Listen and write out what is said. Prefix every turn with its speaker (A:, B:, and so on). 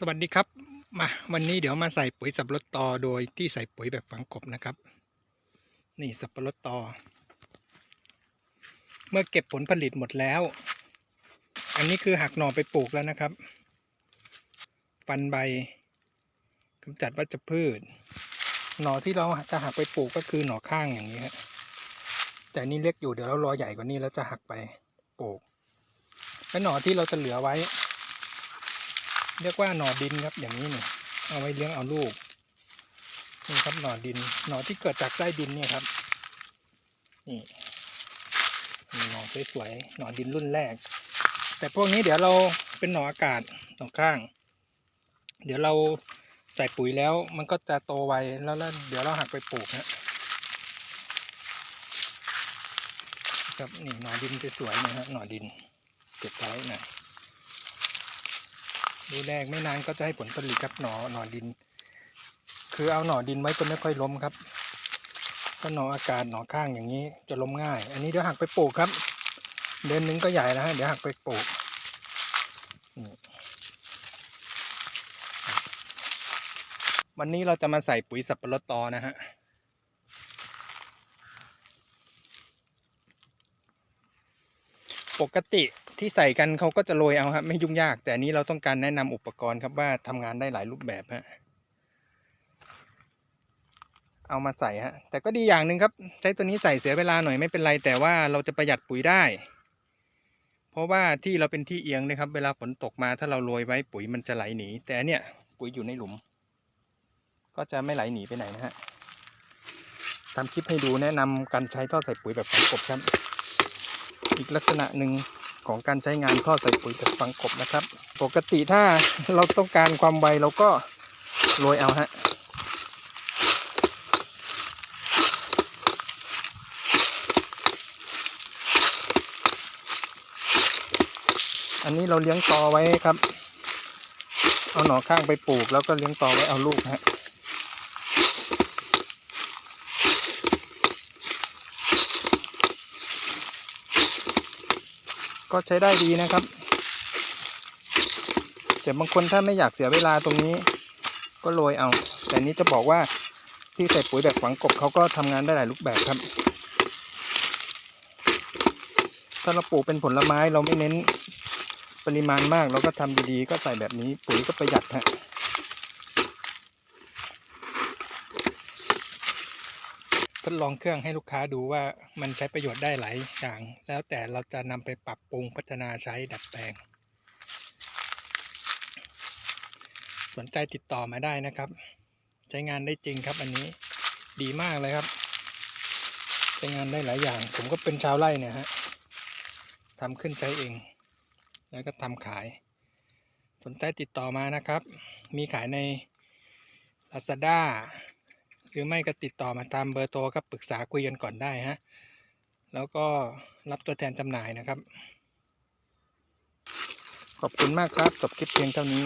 A: สวัสดีครับมาวันนี้เดี๋ยวมาใส่ปุ๋ยสับปะรดตอโดยที่ใส่ปุ๋ยแบบฝังกบนะครับ นี่สับปะรดตอ เมื่อเก็บผลผลิตหมดแล้ว อันนี้คือหักหน่อไปปลูกแล้วนะครับ ฟันใบกำจัดวัชพืช หน่อที่เราจะหักไปปลูกก็คือหน่อข้างอย่างนี้ฮะแต่นี่เล็กอยู่เดี๋ยวเรารอใหญ่กว่านี้แล้วจะหักไปปลูกและหน่อที่เราจะเหลือไว้ เรียกว่าหน่อดินครับอย่างนี้นี่เอาไว้เลี้ยงเอาลูกนี่ครับหน่อดิน หน่อที่เกิดจากใต้ดินเนี่ยครับ นี่หน่อสวยๆหน่อดินรุ่นแรก แต่พวกนี้เดี๋ยวเราเป็นหน่ออากาศหน่อข้าง เดี๋ยวเราใส่ปุ๋ยแล้วมันก็จะโตไวแล้วแล้วเดี๋ยวเราหักไปปลูกนะครับนี่หน่อดินจะสวยนะฮะหน่อดินเก็บไว้นะ ดูแรกไม่นานก็จะให้ผลผลิตครับหน่อหนอดิน คือเอาหน่อดินไว้จะไม่ค่อยล้มครับถ้าหน่ออากาศหน่อข้างอย่างนี้จะล้มง่าย อันนี้เดี๋ยวหักไปปลูกครับ เดือนหนึงก็ใหญ่แล้วฮะเดี๋ยวหักไปปลูกวันนี้เราจะมาใส่ปุ๋ยสับปะรดตอนะฮะ ปกติที่ใส่กันเขาก็จะโรยเอาครับ ไม่ยุ่งยาก แต่อันนี้เราต้องการแนะนำอุปกรณ์ครับว่าทำงานได้หลายรูปแบบฮะเอามาใส่ฮะ แต่ก็ดีอย่างหนึ่งครับ ใช้ตัวนี้ใส่เสียเวลาหน่อยไม่เป็นไร แต่ว่าเราจะประหยัดปุ๋ยได้ เพราะว่าที่เราเป็นที่เอียงนะครับ เวลาฝนตกมาถ้าเราโรยไว้ปุ๋ยมันจะไหลหนี แต่เนี้ยปุ๋ยอยู่ในหลุม ก็จะไม่ไหลหนีไปไหนนะฮะทำคลิปให้ดูแนะนำการใช้ท่อใส่ปุ๋ยแบบฝังกบครับ อีกลักษณะหนึ่งของการใช้งานท่อใส่ปุ๋ยแบบฝังกบนะครับ ปกติถ้าเราต้องการความไวเราก็โรยเอาฮะอันนี้เราเลี้ยงตอไว้ครับ เอาหน่อข้างไปปลูก แล้วก็เลี้ยงตอไว้เอาลูกฮะ ก็ใช้ได้ดีนะครับ แต่บางคนถ้าไม่อยากเสียเวลาตรงนี้ ก็โรยเอา แต่นี้จะบอกว่าที่ใส่ปุ๋ยแบบฝังกบเขาก็ทำงานได้หลายรูปแบบครับ ถ้าเราปลูกเป็นผลไม้เราไม่เน้นปริมาณมากเราก็ทำดีๆก็ใส่แบบนี้ปุ๋ยก็ประหยัดฮะ ดลองเครื่องให้ลูกค้าดูว่ามันใช้ประโยชน์ได้หลายอย่าง แล้วแต่เราจะนำไปปรับปรุงพัฒนาใช้ดัดแปลง สนใจติดต่อมาได้นะครับ ใช้งานได้จริงครับอันนี้ดีมากเลยครับ ใช้งานได้หลายอย่าง ผมก็เป็นชาวไร่เนี่ยฮะทำขึ้นใช้เอง แล้วก็ทำขาย สนใจติดต่อมานะครับ มีขายใน Lazada หรือไม่ก็ติดต่อมาตามเบอร์โทรครับปรึกษาคุยกันก่อนได้ฮะแล้วก็รับตัวแทนจำหน่ายนะครับ ขอบคุณมากครับจบคลิปเพียงเท่านี้